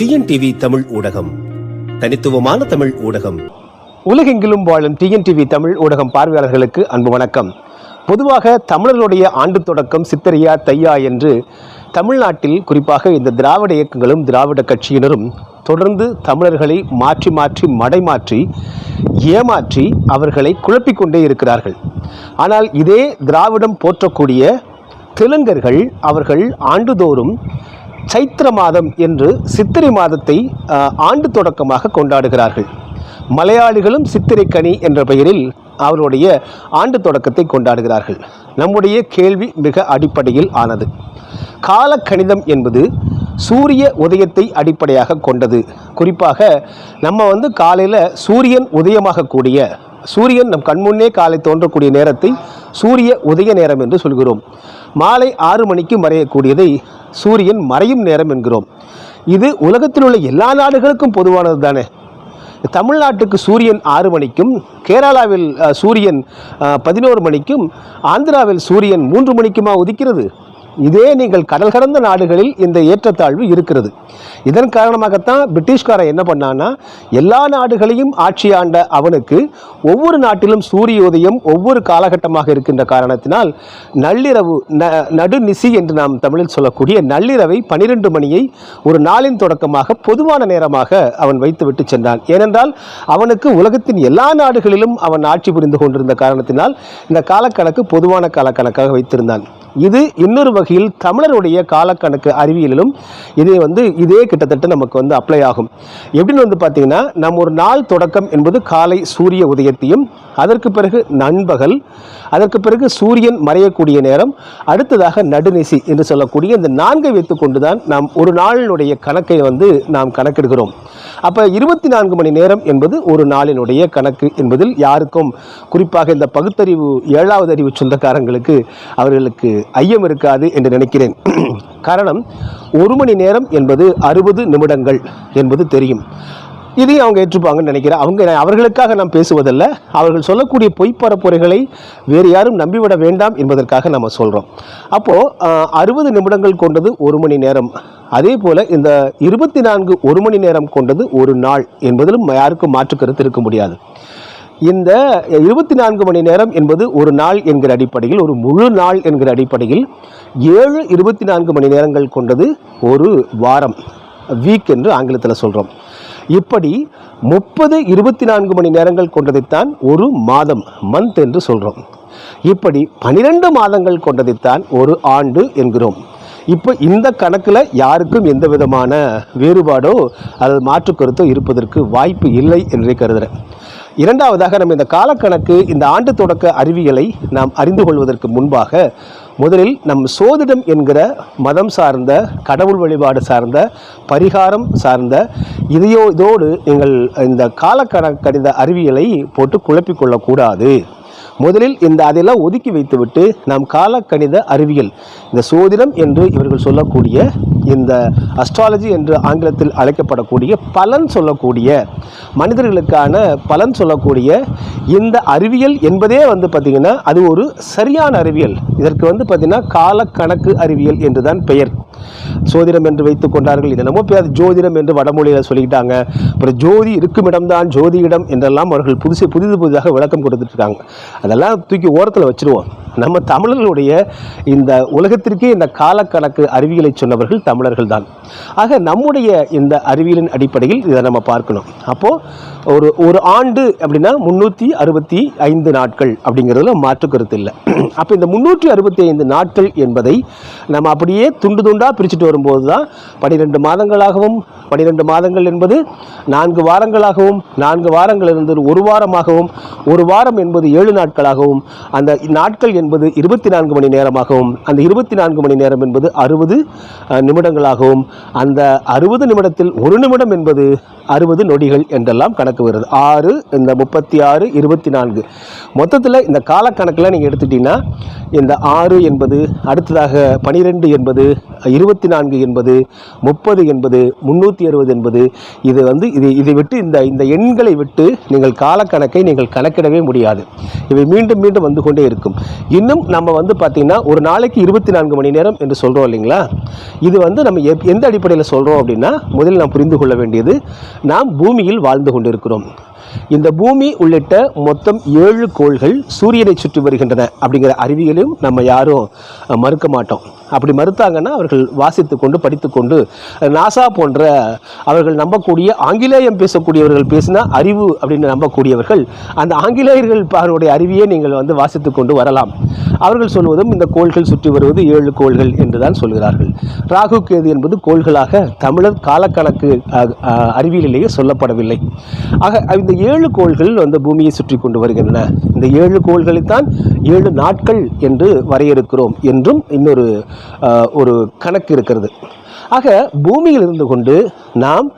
TNTV Tamil ஊடகம். தனித்துவமான தமிழ் ஊடகம். உலகெங்கிலும் வாழும் டிஎன்டிவி தமிழ் ஊடகம் பார்வையாளர்களுக்கு அன்பு வணக்கம். பொதுவாக தமிழர்களுடைய ஆண்டு தொடக்கம் சித்தரியா தையா என்று தமிழ்நாட்டில் குறிப்பாக இந்த திராவிட இயக்கங்களும் திராவிட கட்சியினரும் தொடர்ந்து தமிழர்களை மாற்றி மாற்றி மடைமாற்றி ஏமாற்றி அவர்களை குழப்பிக்கொண்டே இருக்கிறார்கள். ஆனால் இதே திராவிடம் போற்றக்கூடிய தெலுங்கர்கள் அவர்கள் ஆண்டுதோறும் சைத்திர மாதம் என்று சித்திரை மாதத்தை ஆண்டு தொடக்கமாக கொண்டாடுகிறார்கள். மலையாளிகளும் சித்திரை கனி என்ற பெயரில் அவருடைய ஆண்டு தொடக்கத்தை கொண்டாடுகிறார்கள். நம்முடைய கேள்வி மிக அடிப்படையில் ஆனது. காலக்கணிதம் என்பது சூரிய உதயத்தை அடிப்படையாக கொண்டது. குறிப்பாக நம்ம வந்து காலையில் சூரியன் உதயமாகக்கூடிய சூரியன் நம் கண்முன்னே காலை தோன்றக்கூடிய நேரத்தை சூரிய உதய நேரம் என்று சொல்கிறோம். மாலை ஆறு மணிக்கு மறையக்கூடியதை சூரியன் மறையும் நேரம் என்கிறோம். இது உலகத்தில் உள்ள எல்லா நாடுகளுக்கும் பொதுவானது தானே. தமிழ்நாட்டுக்கு சூரியன் ஆறு மணிக்கும் கேரளாவில் சூரியன் பதினோரு மணிக்கும் ஆந்திராவில் சூரியன் மூன்று மணிக்குமா உதிக்கிறது? இதே நீங்கள் கடல் கடந்த நாடுகளில் இந்த ஏற்றத்தாழ்வு இருக்கிறது. இதன் காரணமாகத்தான் பிரிட்டிஷ்காரன் என்ன பண்ணான்னா எல்லா நாடுகளையும் ஆட்சி ஆண்ட அவனுக்கு ஒவ்வொரு நாட்டிலும் சூரிய உதயம் ஒவ்வொரு காலகட்டமாக இருக்கின்ற காரணத்தினால் நள்ளிரவு ந நடுநிசி என்று நாம் தமிழில் சொல்லக்கூடிய நள்ளிரவை பனிரெண்டு மணியை ஒரு நாளின் தொடக்கமாக பொதுவான நேரமாக அவன் வைத்துவிட்டு சென்றான். ஏனென்றால் அவனுக்கு உலகத்தின் எல்லா நாடுகளிலும் அவன் ஆட்சி புரிந்து கொண்டிருந்த காரணத்தினால் இந்த காலக்கணக்கு பொதுவான காலக்கணக்காக வைத்திருந்தான். இது இன்னொரு வகையில் தமிழருடைய காலக்கணக்கு அறிவியலிலும் இதே வந்து இதே கிட்டத்தட்ட நமக்கு வந்து அப்ளை ஆகும். எப்படின்னு வந்து பார்த்தீங்கன்னா நம்ம ஒரு நாள் தொடக்கம் என்பது காலை சூரிய உதயத்தையும் அதற்கு பிறகு நண்பகல் அதற்கு பிறகு சூரியன் மறையக்கூடிய நேரம் அடுத்ததாக நடுநிசி என்று சொல்லக்கூடிய இந்த நான்கை வைத்துக்கொண்டு தான் நாம் ஒரு நாளினுடைய கணக்கை வந்து நாம் கணக்கெடுக்கிறோம் அப்போ இருபத்தி நான்கு மணி நேரம் என்பது ஒரு நாளினுடைய கணக்கு என்பதில் யாருக்கும் குறிப்பாக இந்த பகுத்தறிவு ஏழாவது அறிவு சொந்தக்காரங்களுக்கு அவர்களுக்கு ஐயம் இருக்காது என்று நினைக்கிறேன். காரணம் ஒரு மணி நேரம் என்பது அறுபது நிமிடங்கள் என்பது தெரியும். இதையும் அவங்க ஏற்றுப்பாங்கன்னு நினைக்கிறேன். அவங்க அவர்களுக்காக நாம் பேசுவதல்ல. அவர்கள் சொல்லக்கூடிய பொய்ப்பரப்புரைகளை வேறு யாரும் நம்பிவிட வேண்டாம் என்பதற்காக நம்ம சொல்கிறோம் அப்போது அறுபது நிமிடங்கள் கொண்டது ஒரு மணி நேரம். அதே போல் இந்த இருபத்தி நான்கு ஒரு மணி நேரம் கொண்டது ஒரு நாள் என்பதிலும் யாருக்கும் மாற்று கருத்து இருக்க முடியாது. இந்த இருபத்தி நான்கு மணி நேரம் என்பது ஒரு நாள் என்கிற அடிப்படையில் ஒரு முழு நாள் என்கிற அடிப்படையில் ஏழு இருபத்தி நான்கு மணி நேரங்கள் கொண்டது ஒரு வாரம் வீக் என்று ஆங்கிலத்தில் சொல்கிறோம் இப்படி முப்பது இருபத்தி நான்கு மணி நேரங்கள் கொண்டதைத்தான் ஒரு மாதம் மந்த் என்று சொல்கிறோம் இப்படி பனிரெண்டு மாதங்கள் கொண்டதைத்தான் ஒரு ஆண்டு என்கிறோம். இப்போ இந்த கணக்கில் யாருக்கும் எந்த விதமான வேறுபாடோ அல்லது மாற்றுக்கருத்தோ இருப்பதற்கு வாய்ப்பு இல்லை என்றே கருதுகிறேன் இரண்டாவதாக நம்ம இந்த காலக்கணக்கு இந்த ஆண்டு தொடக்க அறிவியலை நாம் அறிந்து கொள்வதற்கு முன்பாக முதலில் நம் சோதிடம் என்கிற மதம் சார்ந்த கடவுள் வழிபாடு சார்ந்த பரிகாரம் சார்ந்த இதையோ இதோடு நீங்கள் இந்த காலக்கணக்கணித அறிவியலை போட்டு குழப்பிக்கொள்ளக்கூடாது முதலில் இந்த அதெல்லாம் ஒதுக்கி வைத்துவிட்டு நாம் காலக்கணித அறிவியல் இந்த சோதிடம் என்று இவர்கள் சொல்லக்கூடிய இந்த அஸ்ட்ராலஜி என்று ஆங்கிலத்தில் அழைக்கப்படக்கூடிய பலன் சொல்லக்கூடிய மனிதர்களுக்கான பலன் சொல்லக்கூடிய இந்த அறிவியல் என்பதே வந்து பார்த்திங்கன்னா அது ஒரு சரியான அறிவியல். இதற்கு வந்து பார்த்திங்கன்னா காலக்கணக்கு அறிவியல் என்று தான் பெயர். சோதிடம் என்று வைத்துக் கொண்டார்கள். என்னென்னமோ பேர் அது ஜோதிடம் என்று வடமொழியில் சொல்லிக்கிட்டாங்க. அப்புறம் ஜோதி இருக்கும் இடம்தான் ஜோதியிடம் என்றெல்லாம் அவர்கள் புதுசு புதிது புதிதாக விளக்கம் கொடுத்துட்டு இருக்காங்க அதெல்லாம் தூக்கி ஓரத்தில் வச்சிருவோம். நம்ம தமிழர்களுடைய இந்த உலகத்திற்கே இந்த காலக்கணக்கு அறிவியலை சொன்னவர்கள் தமிழர்கள் தான். ஆக நம்முடைய இந்த அறிவியலின் அடிப்படையில் இதை நம்ம பார்க்கணும். அப்போது ஒரு ஒரு ஆண்டு அப்படின்னா முந்நூற்றி அறுபத்தி ஐந்து நாட்கள் அப்படிங்கிறதுல மாற்று கருத்து இல்லை. அப்போ இந்த முந்நூற்றி அறுபத்தி ஐந்து நாட்கள் என்பதை நம்ம அப்படியே துண்டு துண்டாக பிரிச்சுட்டு வரும்போது தான் பனிரெண்டு மாதங்களாகவும் பனிரெண்டு மாதங்கள் என்பது நான்கு வாரங்களாகவும் நான்கு வாரங்கள் என்பது ஒரு வாரமாகவும் ஒரு வாரம் என்பது ஏழு நாட்களாகவும் அந்த நாட்கள் என்பது இருபத்தி நான்கு மணி நேரமாகவும் அந்த இருபத்தி நான்கு மணி நேரம் என்பது அறுபது நிமிடங்களாகவும் அந்த அறுபது நிமிடத்தில் ஒரு நிமிடம் என்பது அறுபது நொடிகள் என்றெல்லாம் கணக்கு வருது. ஆறு இந்த முப்பத்தி ஆறு இருபத்தி நான்கு மொத்தத்தில் இந்த காலக்கணக்கில் நீங்கள் எடுத்துட்டீங்கன்னா இந்த ஆறு என்பது அடுத்ததாக பனி பனிரெண்டு என்பது இருபத்தி நான்கு என்பது முப்பது என்பது முந்நூற்றி அறுபது என்பது இது வந்து இது இதை விட்டு இந்த இந்த எண்களை விட்டு நீங்கள் காலக்கணக்கை நீங்கள் கணக்கிடவே முடியாது. இவை மீண்டும் மீண்டும் வந்து கொண்டே இருக்கும். இன்னும் நம்ம வந்து பார்த்திங்கன்னா ஒரு நாளைக்கு இருபத்தி நான்கு மணி நேரம் என்று சொல்கிறோம் இல்லைங்களா? இது வந்து நம்ம எப்- எந்த அடிப்படையில் சொல்கிறோம் அப்படின்னா முதலில் நாம் புரிந்து கொள்ள வேண்டியது நாம் பூமியில் வாழ்ந்து கொண்டிருக்கிறோம். இந்த பூமி உள்ளிட்ட மொத்தம் ஏழு கோள்கள் சூரியனை சுற்றி வருகின்றன அப்படிங்கிற அறிவியலையும் நம்ம யாரும் மறுக்க மாட்டோம். அப்படி மறுத்தாங்கன்னா அவர்கள் வாசித்து கொண்டு படித்து கொண்டு நாசா போன்ற அவர்கள் நம்பக்கூடிய ஆங்கிலேயம் பேசக்கூடியவர்கள் பேசினா அறிவு அப்படின்னு நம்பக்கூடியவர்கள் அந்த ஆங்கிலேயர்கள் அவருடைய அறிவியை நீங்கள் வந்து வாசித்து கொண்டு வரலாம். அவர்கள் சொல்வதும் இந்த கோள்கள் சுற்றி வருவது ஏழு கோள்கள் என்று தான் சொல்கிறார்கள். ராகு கேது என்பது கோள்களாக தமிழர் காலக்கணக்கு அறிவியலிலேயே சொல்லப்படவில்லை. ஆக இந்த ஏழு கோள்கள் வந்து பூமியை சுற்றி கொண்டு வருகின்றன. இந்த ஏழு கோள்களைத்தான் ஏழு நாட்கள் என்று வரையறுக்கிறோம் என்றும் இன்னொரு ஒரு கணக்கு இருக்கிறது. ஆக பூமியில் இருந்து கொண்டு நாம்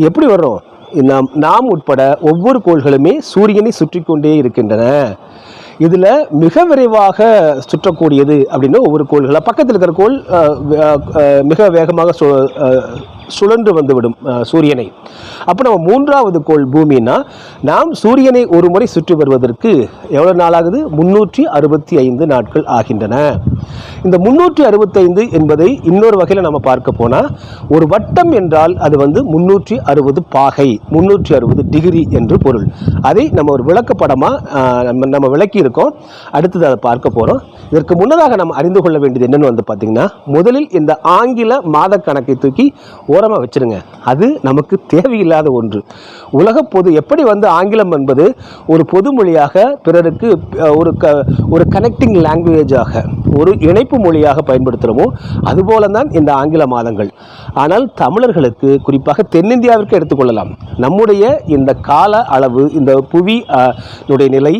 எப்படி வர்றோம்? நாம் நாம் உட்பட ஒவ்வொரு கோள்களுமே சூரியனை சுற்றி கொண்டே இருக்கின்றன. இதில் மிக விரைவாக சுற்றக்கூடியது அப்படின்னு ஒவ்வொரு கோள்களாக பக்கத்தில் இருக்கிற கோள் அஹ், மிக வேகமாக சு அஹ், சுழன்று வந்துவிடும் அஹ், சூரியனை. அப்போ நம்ம மூன்றாவது கோள் பூமின்னா நாம் சூரியனை ஒரு முறை சுற்றி வருவதற்கு எவ்வளோ நாள் ஆகுது முன்னூற்றி அறுபத்தி ஐந்து நாட்கள் ஆகின்றன. இந்த முன்னூற்றி அறுபத்தைந்து என்பதை இன்னொரு வகையில் நம்ம பார்க்க போனால் ஒரு வட்டம் என்றால் அது வந்து முன்னூற்றி அறுபது பாகை முன்னூற்றி அறுபது டிகிரி என்று பொருள். அதை நம்ம ஒரு விளக்கப்படமாக நம்ம நம்ம விளக்கி இருக்கோம் அடுத்தது அதை பார்க்க போகிறோம் இதற்கு முன்னதாக நம்ம அறிந்து கொள்ள வேண்டியது என்னன்னு வந்து பார்த்திங்கன்னா முதலில் இந்த ஆங்கில மாத கணக்கை தூக்கி ஓரமாக வச்சிருங்க. அது நமக்கு தேவையில்லாத ஒன்று. உலக பொது எப்படி வந்து ஆங்கிலம் என்பது ஒரு பொது மொழியாக பிறருக்கு ஒரு க ஒரு கனெக்டிங் லாங்குவேஜாக ஒரு இணைப்பு மொழியாக பயன்படுத்துகிறோமோ அதுபோல தான் இந்த ஆங்கில மாதங்கள். ஆனால் தமிழர்களுக்கு குறிப்பாக தென்னிந்தியாவிற்கு எடுத்துக்கொள்ளலாம் நம்முடைய இந்த கால அளவு இந்த புவி நிலை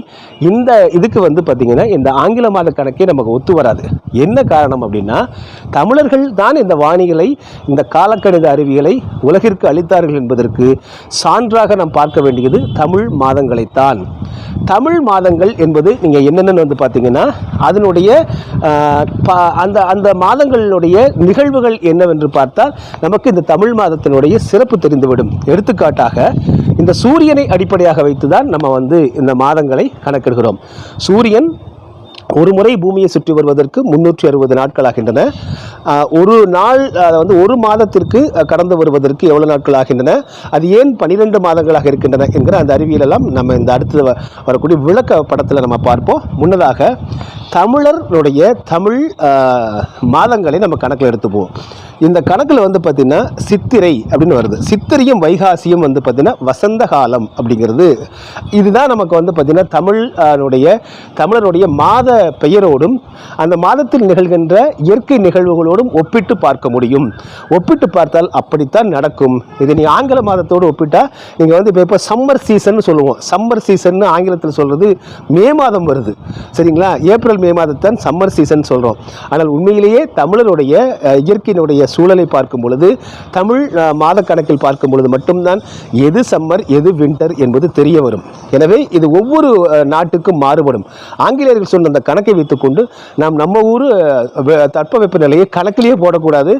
இந்த இதுக்கு வந்து பார்த்திங்கன்னா இந்த ஆங்கில மாத கணக்கே நமக்கு ஒத்து வராது. என்ன காரணம் அப்படின்னா தமிழர்கள் தான் இந்த வானிகளை இந்த காலக்கணித அறிவியலை உலகிற்கு அளித்தார்கள் என்பதற்கு சான்றாக நாம் பார்க்க வேண்டியது தமிழ் மாதங்களைத்தான். தமிழ் மாதங்கள் என்பது நீங்கள் என்னென்னு வந்து பார்த்தீங்கன்னா அதனுடைய அந்த அந்த மாதங்களுடைய நிகழ்வுகள் என்னவென்று பார்த்தால் நமக்கு இந்த தமிழ் மாதத்தினுடைய சிறப்பு தெரிந்துவிடும். எடுத்துக்காட்டாக இந்த சூரியனை அடிப்படையாக வைத்து தான் நம்ம வந்து இந்த மாதங்களை கணக்கிடுகிறோம். சூரியன் ஒரு முறை பூமியை சுற்றி வருவதற்கு முன்னூற்றி அறுபது நாட்கள் ஆகின்றன ஒரு நாள் வந்து ஒரு மாதத்திற்கு கடந்து வருவதற்கு எவ்வளவு நாட்கள் ஆகின்றன அது ஏன் பனிரெண்டு மாதங்களாக இருக்கின்றன என்கிற அந்த அறிவியலெல்லாம் நம்ம இந்த அடுத்து வரக்கூடிய விளக்க படத்தில் நம்ம பார்ப்போம். முன்னதாக தமிழர்களுடைய தமிழ் ஆஹ், மாதங்களை நம்ம கணக்கில் எடுத்துப்போம். இந்த கணக்கில் வந்து பார்த்திங்கன்னா சித்திரை அப்படின்னு வருது. சித்திரையும் வைகாசியும் வந்து பார்த்திங்கன்னா வசந்த காலம் அப்படிங்கிறது. இதுதான் நமக்கு வந்து பார்த்திங்கன்னா தமிழ் ஆஹ், தமிழருடைய மாத பெயரோடும் அந்த மாதத்தில் நிகழ்கின்ற இயற்கை நிகழ்வுகளோடும் ஒப்பிட்டு பார்க்க முடியும். ஒப்பிட்டு பார்த்தால் அப்படித்தான் நடக்கும். இது நீ ஆங்கில மாதத்தோடு ஒப்பிட்டா நீங்கள் வந்து இப்போ இப்போ சம்மர் சீசன் சொல்லுவோம். சம்மர் சீசன் ஆங்கிலத்தில் சொல்கிறது மே மாதம் வருது. சரிங்களா? ஏப்ரல் மே மாதத்தான் சம்மர் சீசன் சொல்கிறோம் ஆனால் உண்மையிலேயே தமிழருடைய இயற்கையினுடைய சூழலை பார்க்கும் பொழுது தமிழ் மாத கணக்கில் பார்க்கும் பொழுது மட்டும்தான் எது சம்மர் எது வின்டர் என்பது தெரிய வரும். எனவே இது ஒவ்வொரு நாட்டுக்கும் மாறுபடும். ஆங்கிலேயர்கள் சொன்ன அந்த கணக்கை வைத்துக்கொண்டு நாம் நம்ம ஊர் தட்பவெப்ப நிலையை கணக்கிலேயே போடக்கூடாது.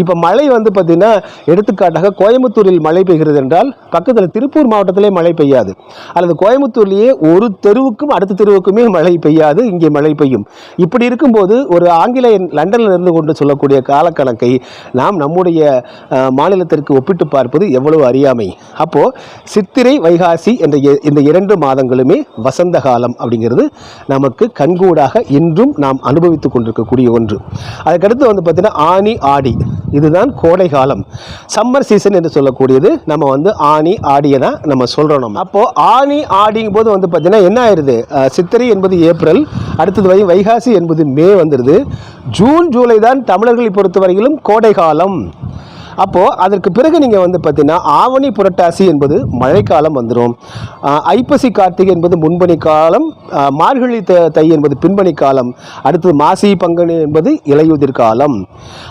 இப்போ மழை வந்து பார்த்திங்கன்னா எடுத்துக்காட்டாக கோயம்புத்தூரில் மழை பெய்கிறது என்றால் பக்கத்தில் திருப்பூர் மாவட்டத்திலே மழை பெய்யாது. அல்லது கோயம்புத்தூர்லேயே ஒரு தெருவுக்கும் அடுத்த தெருவுக்குமே மழை பெய்யாது இங்கே மழை பெய்யும். இப்படி இருக்கும்போது ஒரு ஆங்கிலேயன் லண்டனில் இருந்து கொண்டு சொல்லக்கூடிய காலக்கணக்கை நாம் நம்முடைய மாநிலத்திற்கு ஒப்பிட்டு பார்ப்பது எவ்வளவு அறியாமை. அப்போ சித்திரை வைகாசி என்ற இந்த இரண்டு மாதங்களுமே வசந்த காலம் அப்படிங்கிறது நமக்கு ஊடாக இன்றும் நாம் அனுபவித்துக் கொண்டிருக்கக்கூடிய ஒன்று. அதுக்கடுத்து வந்து பார்த்தீங்கன்னா ஆனி ஆடி. இதுதான் கோடை காலம். சம்மர் சீசன் என்று சொல்லக்கூடியது நம்ம வந்து ஆனி ஆடியை தான் நம்ம சொல்கிறோம் நம்ம. அப்போது ஆனி ஆடிங்கும் போது வந்து பார்த்தீங்கன்னா என்ன ஆயிடுது சித்திரை என்பது ஏப்ரல் அடுத்தது வை வைகாசி என்பது மே வந்துடுது ஜூன் ஜூலை தான் தமிழர்களை பொறுத்தவரையிலும் கோடை காலம். அப்போது அதற்கு பிறகு நீங்கள் வந்து பார்த்தீங்கன்னா ஆவணி புரட்டாசி என்பது மழைக்காலம் வந்துடும் ஐப்பசி கார்த்திகை என்பது முன்பணி காலம் மார்கழி த- தை என்பது பின்பணி காலம் அடுத்தது மாசி பங்குனி என்பது இலையுதிர் காலம்.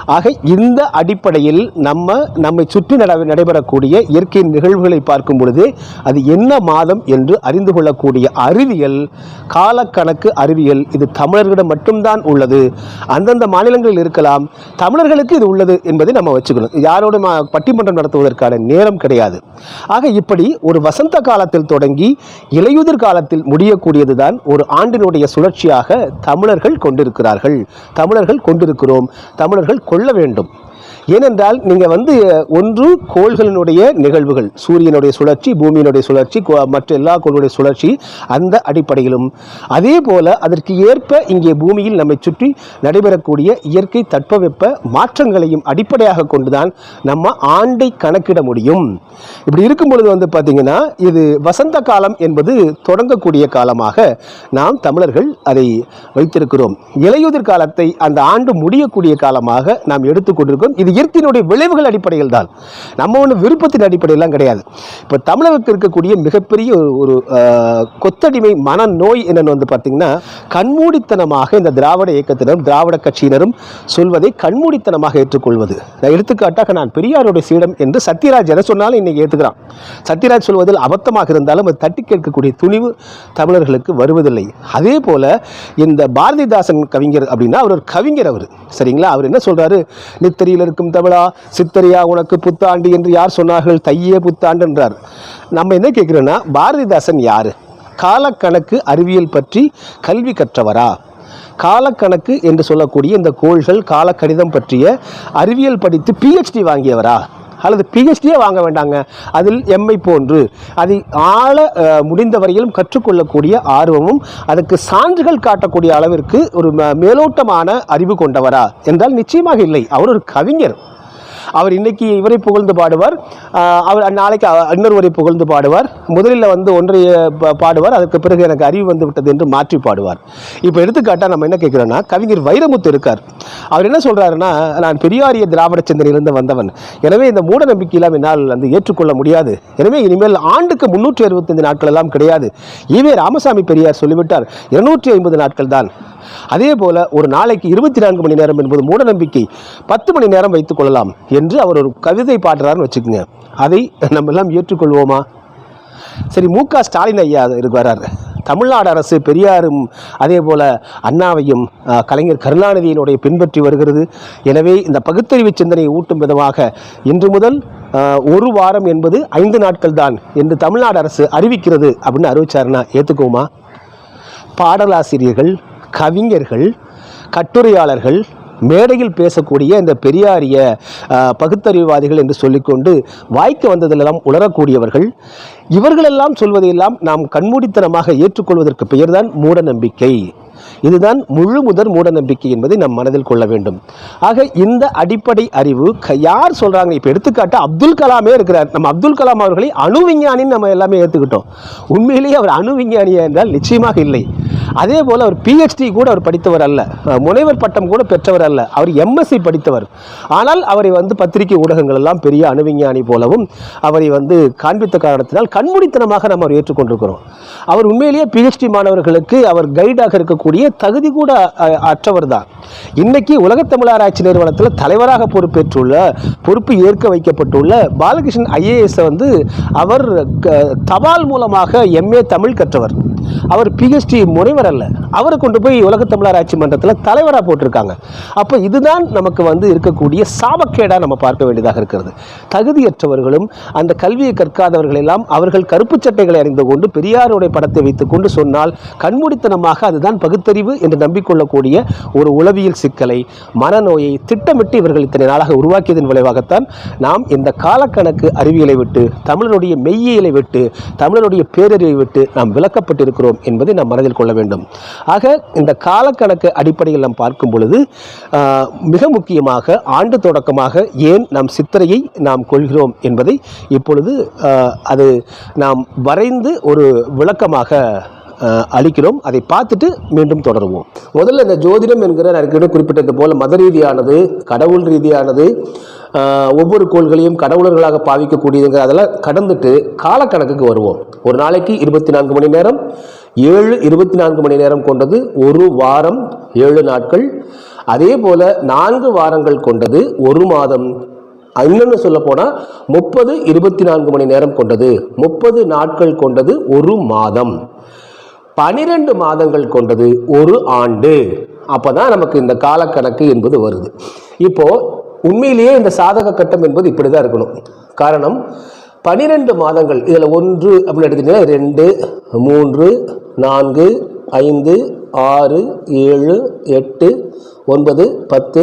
ஆக இந்த அடிப்படையில் நம்ம நம்மை சுற்றி நட நடைபெறக்கூடிய இயற்கை நிகழ்வுகளை பார்க்கும் பொழுது அது என்ன மாதம் என்று அறிந்து கொள்ளக்கூடிய அறிவியல் காலக்கணக்கு அறிவியல் இது தமிழர்களிடம் மட்டும்தான் உள்ளது. அந்தந்த மாநிலங்களில் இருக்கலாம் தமிழர்களுக்கு இது உள்ளது என்பதை நம்ம வச்சுக்கணும். யாரோடு பட்டிமன்றம் நடத்துவதற்கான நேரம் கிடையாது. ஆக இப்படி ஒரு வசந்த காலத்தில் தொடங்கி இலையுதிர் காலத்தில் முடியக்கூடியது தான் ஒரு ஆண்டினுடைய சுழற்சியாக தமிழர்கள் கொண்டிருக்கிறார்கள். தமிழர்கள் கொண்டிருக்கிறோம். தமிழர்கள் கொள்ள வேண்டும். ஏனென்றால் நீங்கள் வந்து ஒன்று கோள்களினுடைய நிகழ்வுகள் சூரியனுடைய சுழற்சி பூமியினுடைய சுழற்சி மற்ற எல்லா கோள்களுடைய சுழற்சி அந்த அடிப்படையிலும். அதே போல அதற்கு ஏற்ப இங்கே பூமியில் நம்மை சுற்றி நடைபெறக்கூடிய இயற்கை தட்பவெப்ப மாற்றங்களையும் அடிப்படையாக கொண்டுதான் நம்ம ஆண்டை கணக்கிட முடியும். இப்படி இருக்கும் பொழுது வந்து பார்த்தீங்கன்னா இது வசந்த காலம் என்பது தொடங்கக்கூடிய காலமாக நாம் தமிழர்கள் அதை வைத்திருக்கிறோம். இலையுதிர் காலத்தை அந்த ஆண்டு முடியக்கூடிய காலமாக நாம் எடுத்துக்கொண்டிருக்கிறோம் இது இயற்கையினுடைய விளைவுகள் அடிப்படையில் தான். நம்ம ஒன்று விருப்பத்தின் அடிப்படையிலாம் கிடையாது. இப்போ தமிழகத்துக்கு இருக்கக்கூடிய மிகப்பெரிய ஒரு- ஒரு ஆஹ், கொத்தடிமை மனநோய் என்னென்னு வந்து பார்த்தீங்கன்னா கண்மூடித்தனமாக இந்த திராவிட இயக்கத்தினரும் திராவிட கட்சியினரும் சொல்வதை கண்மூடித்தனமாக ஏற்றுக்கொள்வது. நான் எடுத்துக்காட்டாக நான் பெரியாருடைய சீடம் என்று சத்யராஜ் எதை சொன்னாலும் இன்னைக்கு ஏற்றுக்கிறான் சத்யராஜ் சொல்வதில் அபத்தமாக இருந்தாலும் அது தட்டி கேட்கக்கூடிய துணிவு தமிழர்களுக்கு வருவதில்லை. அதே போல இந்த பாரதிதாசன் கவிஞர் அப்படின்னா அவர் ஒரு கவிஞர் அவர். சரிங்களா? அவர் என்ன சொல்றாரு? இருக்க இருக்கும் தமிழா சித்தரியா உனக்கு புத்தாண்டு என்று யார் சொன்னார்கள்? தையே புத்தாண்டு என்றார். நம்ம என்ன கேட்குறோன்னா பாரதிதாசன் யாரு? காலக்கணக்கு அறிவியல் பற்றி கல்வி கற்றவரா? காலக்கணக்கு என்று சொல்லக்கூடிய இந்த கோள்கள் காலக்கணிதம் பற்றிய அறிவியல் படித்து பிஹெச்டி வாங்கியவரா? அல்லது பிஹெச்டியே வாங்க வேண்டாங்க. அதில் எம்ஐ போன்று. அதை ஆழ முடிந்த வரையிலும் கற்றுக்கொள்ளக்கூடிய ஆர்வமும் அதற்கு சான்றுகள் காட்டக்கூடிய அளவிற்கு ஒரு மேலோட்டமான அறிவு கொண்டவரா? என்றால் நிச்சயமாக இல்லை. அவர் ஒரு கவிஞர். அவர் இன்னைக்கு இவரை புகழ்ந்து பாடுவார். அவர் நாளைக்கு இன்னொருவரை புகழ்ந்து பாடுவார். முதலில் வந்து ஒன்றைய பாடுவார். அதற்கு பிறகு எனக்கு அறிவு வந்து விட்டது என்று மாற்றி பாடுவார். இப்போ எடுத்துக்காட்டா நம்ம என்ன கேட்குறோன்னா கவிஞர் வைரமுத்து இருக்கார். அவர் என்ன சொல்றாருன்னா நான் பெரியாரிய திராவிட சிந்தனையிலிருந்து வந்தவன். எனவே இந்த மூட நம்பிக்கையெல்லாம் என்னால் வந்து ஏற்றுக்கொள்ள முடியாது. எனவே இனிமேல் ஆண்டுக்கு முன்னூற்றி அறுபத்தைந்து நாட்கள் எல்லாம் கிடையாது. ஈவே ராமசாமி பெரியார் சொல்லிவிட்டார் இருநூற்றி ஐம்பது நாட்கள் தான். அதே போல ஒரு நாளைக்கு இருபத்தி நான்கு மணி நேரம் என்பது மூட நம்பிக்கை. பத்து மணி நேரம் வைத்துக் கொள்ளலாம். என்று அவர் ஒரு கவிதை பாடுறாருன்னு வச்சுக்கோங்க. அதை நம்ம எல்லாம் ஏற்றுக்கொள்வோமா? சரி மு க ஸ்டாலின் ஐயா இருக்கிறார் தமிழ்நாடு அரசு பெரியாரும் அதே போல அண்ணாவையும் கலைஞர் கருணாநிதியினுடைய பின்பற்றி வருகிறது. எனவே இந்த பகுத்தறிவு சிந்தனையை ஊட்டும் விதமாக இன்று முதல் ஒரு வாரம் என்பது ஐந்து நாட்கள் தான் என்று தமிழ்நாடு அரசு அறிவிக்கிறது அப்படின்னு அறிவிச்சாருன்னா ஏற்றுக்குவோமா பாடலாசிரியர்கள் கவிஞர்கள் கட்டுரையாளர்கள் மேடையில் பேசக்கூடிய இந்த பெரியாரிய பகுத்தறிவுவாதிகள் என்று சொல்லிக்கொண்டு வாய்க்கு வந்ததிலெல்லாம் உணரக்கூடியவர்கள். இவர்களெல்லாம் சொல்வதையெல்லாம் நாம் கண்மூடித்தனமாக ஏற்றுக்கொள்வதற்கு பெயர்தான் மூடநம்பிக்கை. இதுதான் முழு முதற் மூடநம்பிக்கை என்பதை நம் மனதில் கொள்ள வேண்டும். ஆக இந்த அடிப்படை அறிவு க- யார் சொல்றாங்க? இப்போ எடுத்துக்காட்டு அப்துல் கலாமே இருக்கிறார். நம்ம அப்துல் கலாம் அவர்களை அணு விஞ்ஞானின்னு நம்ம எல்லாமே ஏற்றுக்கிட்டோம் உண்மையிலேயே அவர் அணு விஞ்ஞானியா என்றால் நிச்சயமாக இல்லை. அதே போல் அவர் பிஹெச்டி கூட அவர் படித்தவர் அல்ல. முனைவர் பட்டம் கூட பெற்றவர் அல்ல. அவர் எம்எஸ்சி படித்தவர். ஆனால் அவரை வந்து பத்திரிகை ஊடகங்கள் எல்லாம் பெரிய அணுவிஞ்ஞானி போலவும் அவரை வந்து காண்பித்த காரணத்தினால் கண்மூடித்தனமாக நம்ம அவர் ஏற்றுக்கொண்டிருக்கிறோம். அவர் உண்மையிலேயே பிஹெச்டி மாணவர்களுக்கு அவர் கைடாக இருக்கக்கூடிய தகுதி கூட அற்றவர் தான். இன்னைக்கு உலகத்தமிழ் ஆராய்ச்சி நிறுவனத்தில் தலைவராக பொறுப்பேற்றுள்ள பொறுப்பு ஏற்க வைக்கப்பட்டுள்ள பாலகிருஷ்ணன் ஐஏஎஸ் வந்து அவர் தபால் மூலமாக எம்ஏ தமிழ் கற்றவர். அவர் பிஹெச்டி முறை முனைவர் அல்ல. அவரை கொண்டு போய் உலக தமிழராட்சி மன்றத்தில் தலைவராக போட்டிருக்காங்க. அப்போ இதுதான் நமக்கு வந்து இருக்கக்கூடிய சாபக்கேடாக நம்ம பார்க்க வேண்டியதாக இருக்கிறது. தகுதியற்றவர்களும் அந்த கல்வியை கற்காதவர்கள் எல்லாம் அவர்கள் கருப்பு சட்டைகளை அறிந்து கொண்டு பெரியாருடைய படத்தை வைத்துக்கொண்டு சொன்னால் கண்மூடித்தனமாக அதுதான் பகுத்தறிவு என்று நம்பிக்கொள்ளக்கூடிய ஒரு உளவியல் சிக்கலை மனநோயை திட்டமிட்டு இவர்கள் இத்தனை நாளாக உருவாக்கியதன் விளைவாகத்தான் நாம் இந்த காலக்கணக்கு அறிவியலை விட்டு தமிழருடைய மெய்யியலை விட்டு தமிழருடைய பேரறிவை விட்டு நாம் விளக்கப்பட்டிருக்கிறோம் என்பதை நாம் மனதில் கொள்ள வேண்டும். ஆக இந்த காலக்கணக்கு அடிப்படையில் நாம் பார்க்கும் பொழுது மிக முக்கியமாக ஆண்டு தொடக்கமாக ஏன் நாம் சித்திரையை நாம் கொள்கிறோம் என்பதை இப்பொழுது அது நாம் வரைந்து ஒரு விளக்கமாக அளிக்கிறோம். அதை பார்த்துட்டு மீண்டும் தொடருவோம். முதல்ல இந்த ஜோதிடம் என்கிற நான் ஏற்கனவே குறிப்பிட்டது போல மத ரீதியானது கடவுள் ரீதியானது ஒவ்வொரு கோள்களையும் கடவுளர்களாக பாவிக்கக்கூடியதுங்கிற அதெல்லாம் கடந்துட்டு காலக்கணக்குக்கு வருவோம். ஒரு நாளைக்கு இருபத்தி நான்கு மணி நேரம் ஏழு இருபத்தி நான்கு மணி நேரம் கொண்டது ஒரு வாரம் ஏழு நாட்கள். அதே போல நான்கு வாரங்கள் கொண்டது ஒரு மாதம். இன்னொன்று சொல்ல போனால் முப்பது இருபத்தி நான்கு மணி நேரம் கொண்டது. முப்பது நாட்கள் கொண்டது ஒரு மாதம். பனிரெண்டு மாதங்கள் கொண்டது ஒரு ஆண்டு. அப்பதான் நமக்கு இந்த காலக்கணக்கு என்பது வருது. இப்போ உண்மையிலேயே இந்த சாதக கட்டம் என்பது இப்படி தான் இருக்கணும். காரணம் பனிரெண்டு மாதங்கள் இதில் ஒன்று அப்படின்னு எடுத்துட்டீங்கன்னா ரெண்டு மூன்று நான்கு ஐந்து ஆறு ஏழு எட்டு ஒன்பது பத்து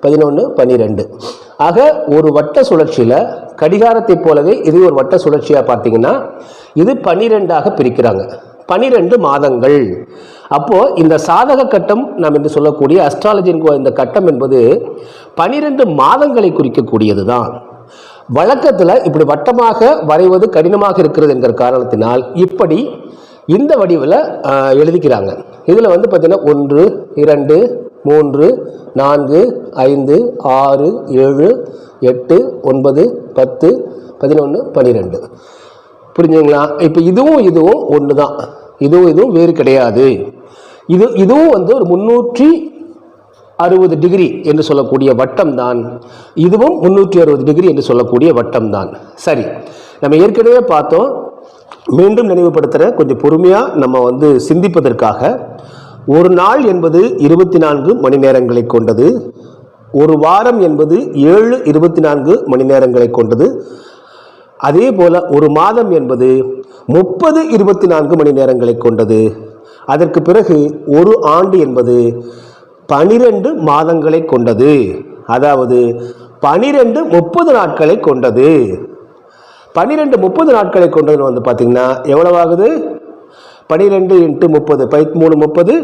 பதினொன்று பன்னிரெண்டு. ஆக ஒரு வட்ட சுழற்சியில் கடிகாரத்தைப் போலவே இது ஒரு வட்ட சுழற்சியாக பார்த்தீங்கன்னா இது பன்னிரெண்டாக பிரிக்கிறாங்க. பனிரெண்டு மாதங்கள். அப்போது இந்த சாதக கட்டம் நாம் என்று சொல்லக்கூடிய அஸ்ட்ராலஜின் இந்த கட்டம் என்பது பனிரெண்டு மாதங்களை குறிக்கக்கூடியது தான் வழக்கத்தில் இப்படி வட்டமாக வரைவது கடினமாக இருக்கிறது என்கிற காரணத்தினால் இப்படி இந்த வடிவில் எழுதிக்கிறாங்க. இதில் வந்து பார்த்தீங்கன்னா ஒன்று இரண்டு மூன்று நான்கு ஐந்து ஆறு ஏழு எட்டு ஒன்பது பத்து பதினொன்று பன்னிரெண்டு புரிஞ்சுங்களா? இப்போ இதுவும் இதுவும் ஒன்று தான் இதுவும் இதுவும் வேறு கிடையாது. இது இதுவும் வந்து ஒரு முன்னூற்றி அறுபது டிகிரி என்று சொல்லக்கூடிய வட்டம் தான் இதுவும் முந்நூற்றி அறுபது டிகிரி என்று சொல்லக்கூடிய வட்டம் தான் சரி நம்ம ஏற்கனவே பார்த்தோம் மீண்டும் நினைவுபடுத்துகிறேன் கொஞ்சம் பொறுமையாக நம்ம வந்து சிந்திப்பதற்காக ஒரு நாள் என்பது இருபத்தி நான்கு மணி நேரங்களை கொண்டது. ஒரு வாரம் என்பது ஏழு இருபத்தி நான்கு மணி நேரங்களை கொண்டது. அதே போல் ஒரு மாதம் என்பது முப்பது இருபத்தி நான்கு மணி நேரங்களை கொண்டது. அதற்கு பிறகு ஒரு ஆண்டு என்பது பனிரெண்டு மாதங்களை கொண்டது. அதாவது பனிரெண்டு முப்பது நாட்களை கொண்டது. பன்னிரெண்டு முப்பது நாட்களை கொண்டது வந்து பார்த்தீங்கன்னா எவ்வளவாகுது? பனிரெண்டு இன்ட்டு முப்பது பை மூணு முப்பது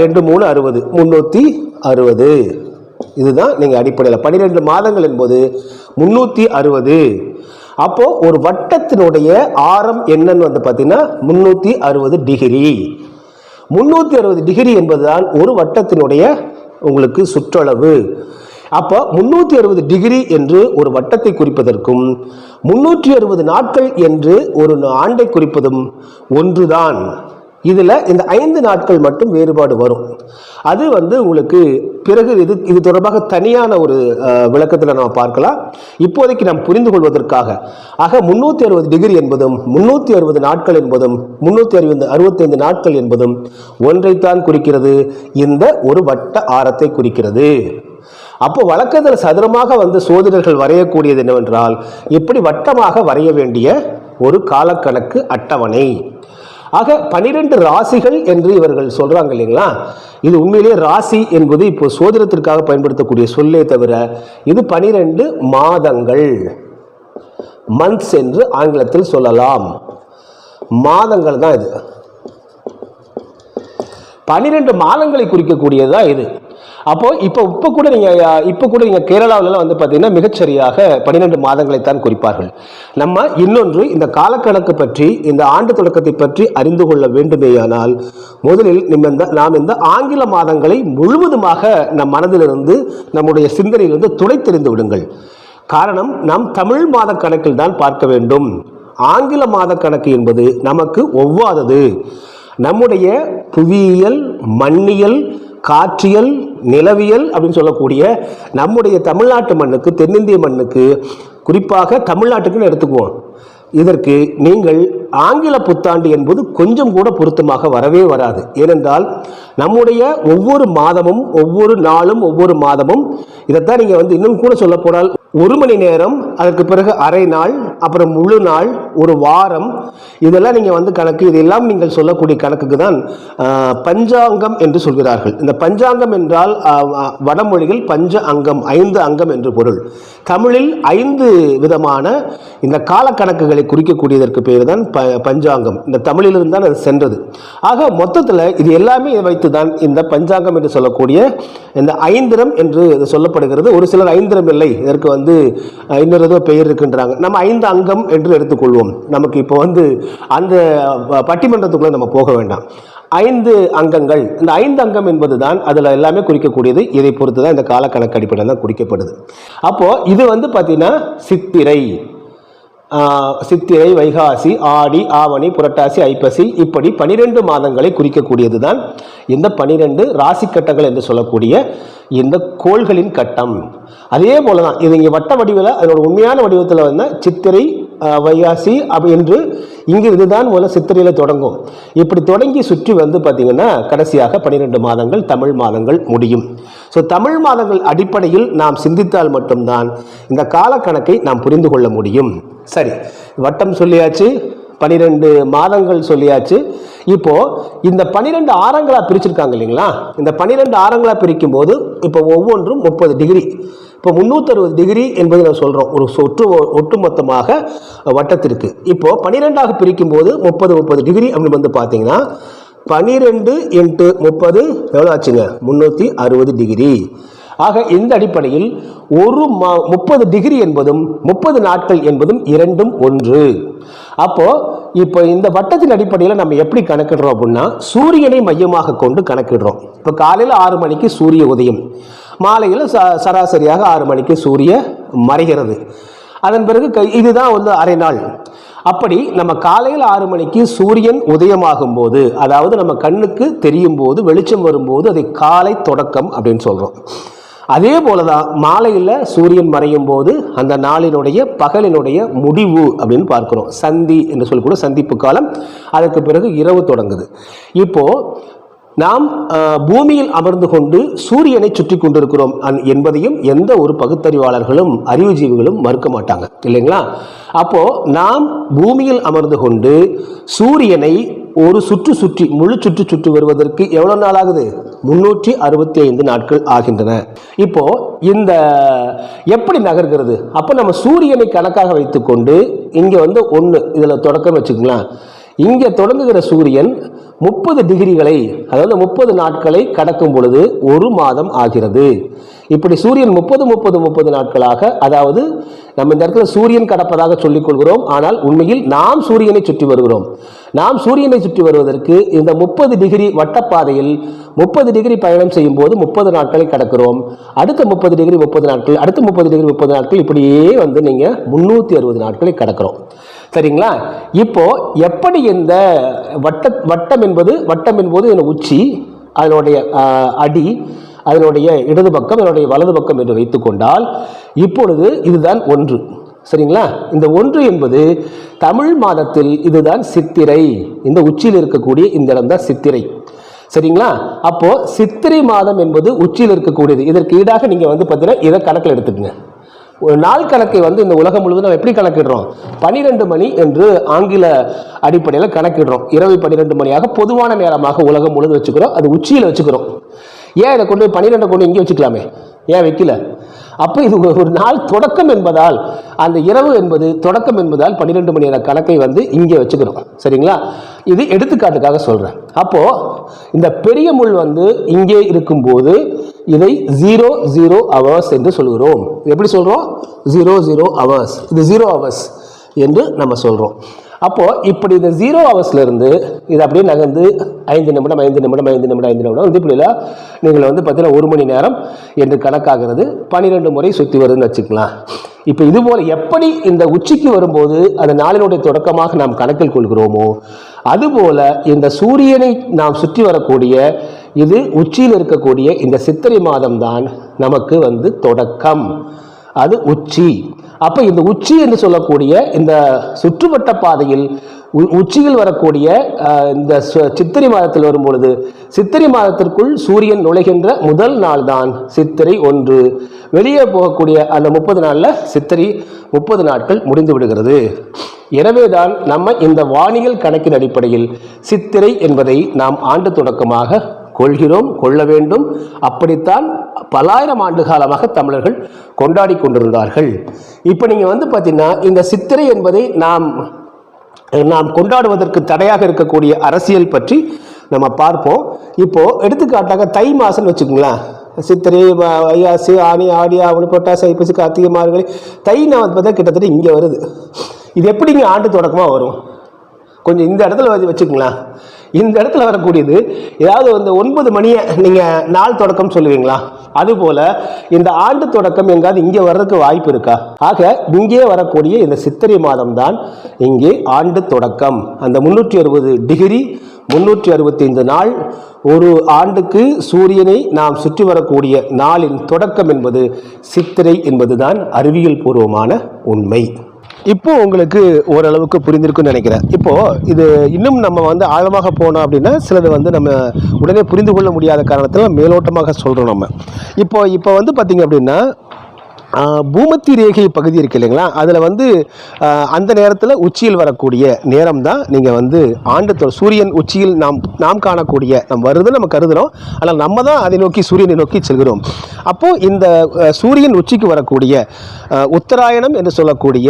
ரெண்டு மூணு அறுபது முந்நூற்றி அறுபது. இதுதான் நீங்கள் அடிப்படையில். பன்னிரெண்டு மாதங்கள் என்பது முந்நூற்றி அறுபது. அப்போது ஒரு வட்டத்தினுடைய ஆரம் என்னன்னு வந்து பார்த்தீங்கன்னா முந்நூற்றி அறுபது டிகிரி. முந்நூற்றி அறுபது டிகிரி என்பதுதான் ஒரு வட்டத்தினுடைய உங்களுக்கு சுற்றளவு. அப்போ முந்நூற்றி அறுபது டிகிரி என்று ஒரு வட்டத்தை குறிப்பதற்கும் முந்நூற்றி அறுபது நாட்கள் என்று ஒரு ஆண்டை குறிப்பதும் ஒன்றுதான். இதில் இந்த ஐந்து நாட்கள் மட்டும் வேறுபாடு வரும். அது வந்து உங்களுக்கு பிறகு இது இது தொடர்பாக தனியான ஒரு விளக்கத்தில் நம்ம பார்க்கலாம். இப்போதைக்கு நாம் புரிந்து கொள்வதற்காக. ஆக முந்நூற்றி அறுபது டிகிரி என்பதும் முந்நூற்றி அறுபது நாட்கள் என்பதும் முந்நூற்றி அறுபது அறுபத்தைந்து நாட்கள் என்பதும் ஒன்றைத்தான் குறிக்கிறது. இந்த ஒரு வட்ட ஆரத்தை குறிக்கிறது. அப்போ வழக்கத்தில் சதுரமாக வந்து சோதிடர்கள் வரையக்கூடியது என்னவென்றால் இப்படி வட்டமாக வரைய வேண்டிய ஒரு காலக்கணக்கு அட்டவணை. ஆக பனிரெண்டு ராசிகள் என்று இவர்கள் சொல்கிறாங்க இல்லைங்களா? இது உண்மையிலேயே ராசி என்பது இப்போ சோதிடத்திற்காக பயன்படுத்தக்கூடிய சொல்லே தவிர இது பனிரெண்டு மாதங்கள். மந்த்ஸ் என்று ஆங்கிலத்தில் சொல்லலாம். மாதங்கள் தான் இது. பன்னிரெண்டு மாதங்களை குறிக்கக்கூடியதா இது. அப்போ இப்போ இப்போ கூட நீங்கள் இப்போ கூட நீங்கள் கேரளாவிலலாம் வந்து பார்த்தீங்கன்னா மிகச்சரியாக பன்னிரெண்டு மாதங்களை தான் குறிப்பார்கள். நம்ம இன்னொன்று இந்த காலக்கணக்கு பற்றி இந்த ஆண்டு தொடக்கத்தை பற்றி அறிந்து கொள்ள வேண்டுமேயானால் முதலில் நம்ம இந்த நாம் இந்த ஆங்கில மாதங்களை முழுவதுமாக நம் மனதிலிருந்து நம்முடைய சிந்தனையிலிருந்து துடைத்தெறிந்து விடுங்கள். காரணம் நாம் தமிழ் மாத கணக்கில் தான் பார்க்க வேண்டும். ஆங்கில மாத கணக்கு என்பது நமக்கு ஒவ்வாதது. நம்முடைய புவியியல் மண்ணியல் காற்றியல் நிலவியல் அப்படின்னு சொல்லக்கூடிய நம்முடைய தமிழ்நாட்டு மண்ணுக்கு தென்னிந்திய மண்ணுக்கு குறிப்பாக தமிழ்நாட்டுக்குன்னு எடுத்துக்குவோம். இதற்கு நீங்கள் ஆங்கில புத்தாண்டு என்பது கொஞ்சம் கூட பொருத்தமாக வரவே வராது. ஏனென்றால் நம்முடைய ஒவ்வொரு மாதமும் ஒவ்வொரு நாளும் ஒவ்வொரு மாதமும் இதைத்தான் நீங்கள் வந்து இன்னும் கூட சொல்ல போனால் ஒரு மணி நேரம் அதற்கு பிறகு அரை நாள் அப்புறம் முழு நாள் ஒரு வாரம். இதெல்லாம் நீங்கள் வந்து கணக்கு இதெல்லாம் நீங்கள் சொல்லக்கூடிய கணக்குக்கு தான் பஞ்சாங்கம் என்று சொல்கிறார்கள். இந்த பஞ்சாங்கம் என்றால் வடமொழியில் பஞ்ச அங்கம் ஐந்து அங்கம் என்று பொருள். தமிழில் ஐந்து விதமான இந்த காலக்கணக்குகளை குறிக்கக்கூடியதற்கு பேர் தான் ப பஞ்சாங்கம். இந்த தமிழிலிருந்து தான் அது சென்றது. ஆக மொத்தத்தில் இது எல்லாமே வைத்து தான் இந்த பஞ்சாங்கம் என்று சொல்லக்கூடிய இந்த ஐந்திரம் என்று சொல்லப்படுகிறது. ஒரு சிலர் ஐந்திரம் இல்லை இதற்கு வந்து வந்து இன்னொரு ஏதோ பெயர் இருக்குன்றாங்க. நம்ம ஐந்து அங்கம் என்று எடுத்துக்கொள்வோம். நமக்கு இப்போ வந்து அந்த பட்டிமன்றத்துக்குள்ளே நம்ம போக வேண்டாம். ஐந்து அங்கங்கள். இந்த ஐந்து அங்கம் என்பது தான் அதில் எல்லாமே குறிக்கக்கூடியது. இதை பொறுத்து தான் இந்த காலக்கணக்கு அடிப்படையில் தான் குறிக்கப்படுது. அப்போது இது வந்து பார்த்திங்கன்னா சித்திரை. சித்திரை வைகாசி ஆடி ஆவணி புரட்டாசி ஐப்பசி இப்படி பனிரெண்டு மாதங்களை குறிக்கக்கூடியது தான் இந்த பனிரெண்டு ராசி கட்டங்கள் என்று சொல்லக்கூடிய இந்த கோள்களின் கட்டம். அதே போல தான் இது இங்கே வட்ட வடிவில் அதனோட உண்மையான வடிவத்தில் வந்து சித்திரை வைகாசி அப்படி என்று இங்கிருந்து தான் முதல்ல சித்திரையில் தொடங்கும். இப்படி தொடங்கி சுற்றி வந்து பார்த்திங்கன்னா கடைசியாக பன்னிரெண்டு மாதங்கள் தமிழ் மாதங்கள் முடியும். ஸோ தமிழ் மாதங்கள் அடிப்படையில் நாம் சிந்தித்தால் மட்டும்தான் இந்த காலக்கணக்கை நாம் புரிந்து கொள்ள முடியும். சரி வட்டம் சொல்லியாச்சு பனிரெண்டு மாதங்கள் சொல்லியாச்சு. இப்போது இந்த பனிரெண்டு ஆரங்களாக பிரிச்சிருக்காங்க இல்லைங்களா? இந்த பனிரெண்டு ஆரங்களா பிரிக்கும் போது இப்போ ஒவ்வொன்றும் முப்பது டிகிரி. இப்போ முந்நூற்றறுபது டிகிரி என்பது நான் சொல்கிறோம் ஒரு சொட்டு ஒட்டுமொத்தமாக வட்டத்திற்கு. இப்போ பன்னிரெண்டாக பிரிக்கும் போது முப்பது முப்பது டிகிரி அப்படின்னு வந்து பார்த்தீங்கன்னா பனிரெண்டு இன்ட்டு முப்பது எவ்வளோ ஆச்சுங்க? முந்நூற்றி அறுபது டிகிரி. ஆக இந்த அடிப்படையில் ஒரு மா முப்பது டிகிரி என்பதும் முப்பது நாட்கள் என்பதும் இரண்டும் ஒன்று. அப்போது இப்போ இந்த வட்டத்தின் அடிப்படையில் நம்ம எப்படி கணக்கிடுறோம் அப்படின்னா சூரியனை மையமாக கொண்டு கணக்கிடுறோம். இப்போ காலையில் ஆறு மணிக்கு சூரிய உதயம். மாலையில் ச சராசரியாக ஆறு மணிக்கு சூரிய மறைகிறது. அதன் பிறகு இதுதான் வந்து அரை நாள். அப்படி நம்ம காலையில் ஆறு மணிக்கு சூரியன் உதயமாகும் போது அதாவது நம்ம கண்ணுக்கு தெரியும் போது வெளிச்சம் வரும்போது அதை காலை தொடக்கம் அப்படின்னு சொல்கிறோம் அதே போல தான் மாலையில் சூரியன் மறையும் போது அந்த நாளினுடைய பகலினுடைய முடிவு அப்படின்னு பார்க்குறோம். சந்தி என்று சொல்லக்கூட சந்திப்பு காலம் அதற்கு பிறகு இரவு தொடங்குது. இப்போது நாம் பூமியில் அமர்ந்து கொண்டு சூரியனை சுற்றி கொண்டிருக்கிறோம் என்பதையும் எந்த ஒரு பகுத்தறிவாளர்களும் அறிவுஜீவிகளும் மறுக்க மாட்டாங்க. இல்லைங்களா? அப்போ நாம் பூமியில் அமர்ந்து கொண்டு சூரியனை ஒரு சுற்று சுற்றி முழு சுற்று சுற்றி வருவதற்கு எவ்வளவு நாள் ஆகுது முன்னூற்றி அறுபத்தி ஐந்து நாட்கள் ஆகின்றன. இப்போ இந்த எப்படி நகர்கிறது? அப்போ நம்ம சூரியனை கணக்காக வைத்துக்கொண்டு இங்கே வந்து ஒன்று இதில் தொடக்கம் வச்சுக்கலாம் இங்கே தொடங்குகிற சூரியன் முப்பது டிகிரிகளை அதாவது முப்பது நாட்களை கடக்கும் பொழுது ஒரு மாதம் ஆகிறது. இப்படி சூரியன் முப்பது முப்பது முப்பது நாட்களாக அதாவது நம்ம இந்த இடத்துல சூரியன் கடப்பதாக சொல்லிக் கொள்கிறோம். ஆனால் உண்மையில் நாம் சூரியனை சுற்றி வருகிறோம். நாம் சூரியனை சுற்றி வருவதற்கு இந்த முப்பது டிகிரி வட்டப்பாதையில் முப்பது டிகிரி பயணம் செய்யும் போது முப்பது நாட்களை கடக்கிறோம். அடுத்த முப்பது டிகிரி முப்பது நாட்கள் அடுத்த முப்பது டிகிரி முப்பது நாட்கள் இப்படியே வந்து நீங்கள் முந்நூற்றி அறுபது நாட்களை கடக்கிறோம். சரிங்களா? இப்போ எப்படி இந்த வட்ட வட்டம் என்பது வட்டம் என்பது இதன் உச்சி அதனுடைய அடி அதனுடைய இடது பக்கம் அதனுடைய வலது பக்கம் என்று வைத்துக்கொண்டால் இப்பொழுது இதுதான் ஒன்று. சரிங்களா? இந்த ஒன்று என்பது தமிழ் மாதத்தில் இதுதான் சித்திரை. இந்த உச்சியில் இருக்கக்கூடிய இந்த இடம் தான் சித்திரை. சரிங்களா? அப்போ சித்திரை மாதம் என்பது உச்சியில் இருக்கக்கூடியது. இதற்கு ஈடாக நீங்க வந்து பார்த்தீங்கன்னா இதை கணக்கில் எடுத்துக்கங்க. நாள் கணக்கை வந்து இந்த உலகம் முழுவதும் நம்ம எப்படி கணக்கிடுறோம்? பனிரெண்டு மணி என்று ஆங்கில அடிப்படையில் கணக்கிடுறோம். இரவு பன்னிரெண்டு மணியாக பொதுவான நேரமாக உலகம் முழுவதும் வச்சுக்கிறோம். அது உச்சியில் வச்சுக்கிறோம். ஏன் இதை கொண்டு பன்னிரெண்டை கொண்டு இங்கே வச்சுக்கலாமே? ஏன் வைக்கல? அப்போ இது ஒரு- ஒரு நாள் தொடக்கம் என்பதால் அந்த இரவு என்பது தொடக்கம் என்பதால் பன்னிரெண்டு மணி நேர கணக்கை வந்து இங்கே வச்சுக்கிறோம். சரிங்களா? இது எடுத்துக்காட்டுக்காக சொல்கிறேன் அப்போது இந்த பெரிய முள் வந்து இங்கே இருக்கும்போது இதை ஜீரோ ஜீரோ அவர்ஸ் என்று சொல்கிறோம். எப்படி சொல்கிறோம் ஜீரோ ஜீரோ அவர்ஸ் இது ஜீரோ ஹவர்ஸ் என்று நம்ம சொல்கிறோம் அப்போது இப்படி இந்த ஜீரோ ஹவர்ஸ்லேருந்து இது அப்படியே நகர்ந்து ஐந்து நிமிடம் ஐந்து நிமிடம் ஐந்து நிமிடம் ஐந்து நிமிடம். வந்து இப்படிலாம் நீங்கள் வந்து பார்த்தீங்கன்னா ஒரு மணி நேரம் என்று கணக்காகிறது பன்னிரெண்டு முறை சுற்றி வருதுன்னு வச்சுக்கலாம். இப்போ இது போல் எப்படி இந்த உச்சிக்கு வரும்போது அந்த நாளினுடைய தொடக்கமாக நாம் கணக்கில் கொள்கிறோமோ அதுபோல இந்த சூரியனை நாம் சுற்றி வரக்கூடிய இது உச்சியில் இருக்கக்கூடிய இந்த சித்திரை மாதம்தான் நமக்கு வந்து தொடக்கம். அது உச்சி. அப்போ இந்த உச்சி என்று சொல்லக்கூடிய இந்த சுற்றுவட்ட பாதையில் உ- உச்சியில் வரக்கூடிய இந்த சித்திரை மாதத்தில் வரும் பொழுது சித்திரை மாதத்திற்குள் சூரியன் நுழைகின்ற முதல் நாள் தான் சித்திரை ஒன்று. வெளியே போகக்கூடிய அந்த முப்பது நாளில் சித்திரை முப்பது நாட்கள் முடிந்து விடுகிறது. எனவேதான் நம்ம இந்த வானியல் கணக்கின் அடிப்படையில் சித்திரை என்பதை நாம் ஆண்டு தொடக்கமாக கொள்கிறோம் கொள்ள வேண்டும். அப்படித்தான் பல்லாயிரம் ஆண்டு காலமாக தமிழர்கள் கொண்டாடி கொண்டிருந்தார்கள். இப்போ நீங்கள் வந்து பார்த்தீங்கன்னா இந்த சித்திரை என்பதை நாம் நாம் கொண்டாடுவதற்கு தடையாக இருக்கக்கூடிய அரசியல் பற்றி நம்ம பார்ப்போம். இப்போது எடுத்துக்காட்டாக தை மாசம்னு வச்சுக்கோங்களேன். சித்திரை வ- ஆணி ஆடி ஆவணி புரட்டாசி ஐப்பசி கார்த்திகை மார்கழி தை நான் பார்த்தா கிட்டத்தட்ட இங்கே வருது. இது எப்படிங்க ஆண்டு தொடக்கமாக வரும்? கொஞ்சம் இந்த இடத்துல வச்சுக்கோங்களேன். இந்த இடத்துல வரக்கூடியது ஏதாவது வந்து ஒன்பது மணியை நீங்கள் நாள் தொடக்கம் சொல்லுவீங்களா? அதுபோல் இந்த ஆண்டு தொடக்கம் எங்காவது இங்கே வர்றதுக்கு வாய்ப்பு இருக்கா? ஆக இங்கே வரக்கூடிய இந்த சித்திரை மாதம் தான் இங்கே ஆண்டு தொடக்கம். அந்த முந்நூற்றி அறுபது டிகிரி முன்னூற்றி அறுபத்தைந்து நாள் ஒரு ஆண்டுக்கு சூரியனை நாம் சுற்றி வரக்கூடிய நாளின் தொடக்கம் என்பது சித்திரை என்பதுதான் அறிவியல் பூர்வமான உண்மை. இப்போ உங்களுக்கு ஓரளவுக்கு புரிந்திருக்குன்னு நினைக்கிறேன். இப்போ இது இன்னும் நம்ம வந்து ஆழமாக போனோம் அப்படின்னா சிலது வந்து நம்ம உடனே புரிந்து கொள்ள முடியாத காரணத்தில் மேலோட்டமாக சொல்கிறோம் நம்ம. இப்போ இப்போ வந்து பார்த்தீங்க அப்படின்னா பூமத்தி ரேகை பகுதி இருக்கு இல்லைங்களா? அதில் வந்து அந்த நேரத்தில் உச்சியில் வரக்கூடிய நேரம் தான் நீங்கள் வந்து ஆண்டு சூரியன் உச்சியில் நாம் நாம் காணக்கூடிய நம் வருது நம்ம கருதுகிறோம் ஆனால் நம்ம தான் அதை நோக்கி சூரியனை நோக்கி செல்கிறோம். அப்போது இந்த சூரியன் உச்சிக்கு வரக்கூடிய உத்தராயணம் என்று சொல்லக்கூடிய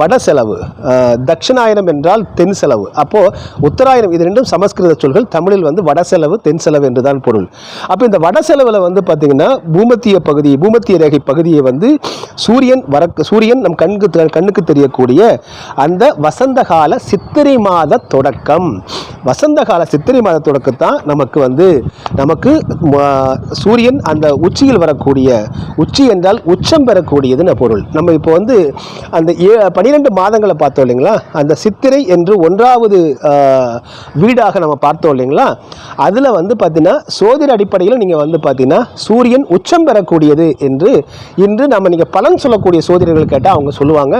வட செலவு அஹ், தட்சிணாயனம் என்றால் தென் செலவு. அப்போது உத்தராயணம் இது ரெண்டும் சமஸ்கிருத சொல்கள். தமிழில் வந்து வட செலவு தென் செலவு என்று தான் பொருள். அப்போ இந்த வட செலவில் வந்து பார்த்திங்கன்னா பூமத்திய பகுதி பூமத்திய ரேகை பகுதியை வந்து சூரியன் வர சூரியன் நம் கண்ணுக்கு கண்ணுக்கு தெரியக்கூடிய அந்த வசந்த கால சித்திரை மாத தொடக்கம். வசந்த கால சித்திரை மாத தொடக்கத்தான் நமக்கு வந்து நமக்கு சூரியன் அந்த உச்சியில் வரக்கூடிய உச்சி என்றால் உச்சம் பெறக்கூடியதுன்னு பொருள். நம்ம இப்போ வந்து அந்த ஏ பனிரெண்டு மாதங்களை பார்த்தோம் இல்லைங்களா? அந்த சித்திரை என்று ஒன்றாவது வீடாக நம்ம பார்த்தோம் இல்லைங்களா? அதில் வந்து பார்த்தீங்கன்னா சோதிட அடிப்படையில் நீங்கள் வந்து பார்த்தீங்கன்னா சூரியன் உச்சம் பெறக்கூடியது என்று இன்று நம்ம நீங்கள் பலன் சொல்லக்கூடிய சோதனைகள் கேட்டால் அவங்க சொல்லுவாங்க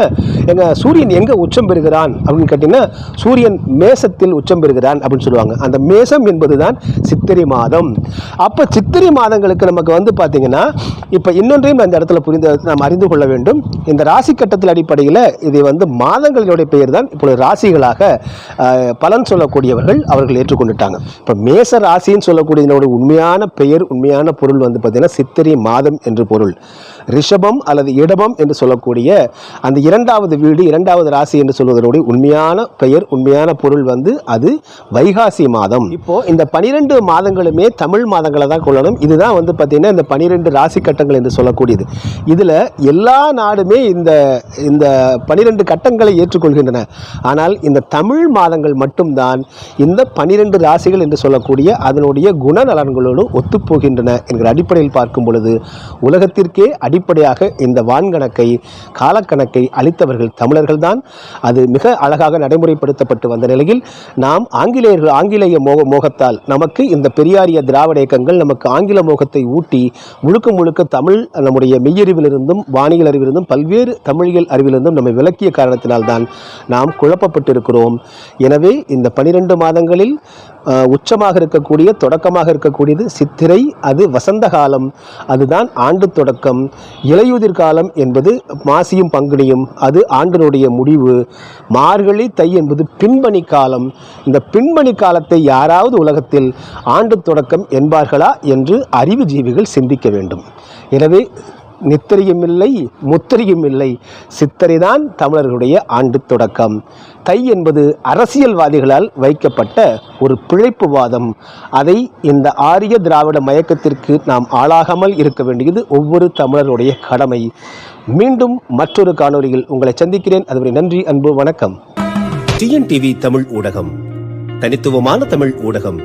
எங்கள் சூரியன் எங்கே உச்சம் பெறுகிறான்? அப்படின்னு கேட்டிங்கன்னா சூரியன் மேசத்தில் உச்சம் பெறுகிறான் அப்படின்னு சொல்லுவாங்க. அந்த மேசம் என்பது தான் சித்திரை மாதம். அப்போ சித்திரை மாதங்களுக்கு நமக்கு வந்து பார்த்தீங்கன்னா இப்போ இன்னொன்றையும் நான் இந்த இடத்துல புரிந்து நாம் அறிந்து கொள்ள வேண்டும். இந்த ராசி கட்டத்தில் அடிப்படையில் இது வந்து மாதங்களினுடைய பெயர் தான் இப்பொழுது ராசிகளாக பலன் சொல்லக்கூடியவர்கள் அவர்கள் ஏற்றுக்கொண்டுட்டாங்க. இப்போ மேச ராசின்னு சொல்லக்கூடிய உண்மையான பெயர் உண்மையான பொருள் வந்து பார்த்தீங்கன்னா சித்திரை மாதம் என்று பொருள். ரிஷபம் அல்லது இடபம் என்று சொல்லக்கூடிய அந்த இரண்டாவது வீடு இரண்டாவது ராசி என்று சொல்வதனுடைய உண்மையான பெயர் உண்மையான பொருள் வந்து அது வைகாசி மாதம். இப்போ இந்த பனிரெண்டு மாதங்களுமே தமிழ் மாதங்களை தான் கொள்ளணும் இதுதான் வந்து பார்த்தீங்கன்னா இந்த பனிரெண்டு ராசி கட்டங்கள் என்று சொல்லக்கூடியது. இதில் எல்லா நாடுமே இந்த இந்த பனிரெண்டு கட்டங்களை ஏற்றுக்கொள்கின்றன. ஆனால் இந்த தமிழ் மாதங்கள் மட்டும்தான் இந்த பனிரெண்டு ராசிகள் என்று சொல்லக்கூடிய அதனுடைய குணநலன்களோடு ஒத்துப்போகின்றன என்கிற அடிப்படையில் பார்க்கும் பொழுது உலகத்திற்கே அடிப்படையாக இந்த வான்கணக்கை காலக்கணக்கை அளித்தவர்கள் தமிழர்கள்தான். அது மிக அழகாக நடைமுறைப்படுத்தப்பட்டு வந்த நிலையில் நாம் ஆங்கிலேயர்கள் ஆங்கிலேய மோக மோகத்தால் நமக்கு இந்த பெரியாரிய திராவிட இயக்கங்கள் நமக்கு ஆங்கில மோகத்தை ஊட்டி முழுக்க முழுக்க தமிழ் நம்முடைய மெய்யறிவிலிருந்தும் வானியல் அறிவிலிருந்தும் பல்வேறு தமிழியல் அறிவிலிருந்தும் நம்மை விளக்கிய காரணத்தினால்தான் நாம் குழப்பப்பட்டிருக்கிறோம். எனவே இந்த பனிரெண்டு மாதங்களில் உச்சமாக இருக்கக்கூடிய தொடக்கமாக இருக்கக்கூடியது சித்திரை அது வசந்த காலம். அதுதான் ஆண்டு தொடக்கம். இலையுதிர் காலம் என்பது மாசியும் பங்குனியும் அது ஆண்டினுடைய முடிவு. மார்கழி தை என்பது பின்பணி காலம். இந்த பின்பணி காலத்தை யாராவது உலகத்தில் ஆண்டு தொடக்கம் என்பார்களா என்று அறிவு ஜீவிகள் சிந்திக்க வேண்டும். எனவே நித்திரையும் இல்லை முத்திரையும் இல்லை சித்திரைதான் தமிழர்களுடைய ஆண்டு தொடக்கம். தை என்பது அரசியல்வாதிகளால் வைக்கப்பட்ட ஒரு பிழைப்பு வாதம். அதை இந்த ஆரிய திராவிட மயக்கத்திற்கு நாம் ஆளாகாமல் இருக்க வேண்டியது ஒவ்வொரு தமிழருடைய கடமை. மீண்டும் மற்றொரு காணொலியில் உங்களை சந்திக்கிறேன். அதுவரை நன்றி அன்பு வணக்கம். டிஎன்டிவி தமிழ் ஊடகம். தனித்துவமான தமிழ் ஊடகம்.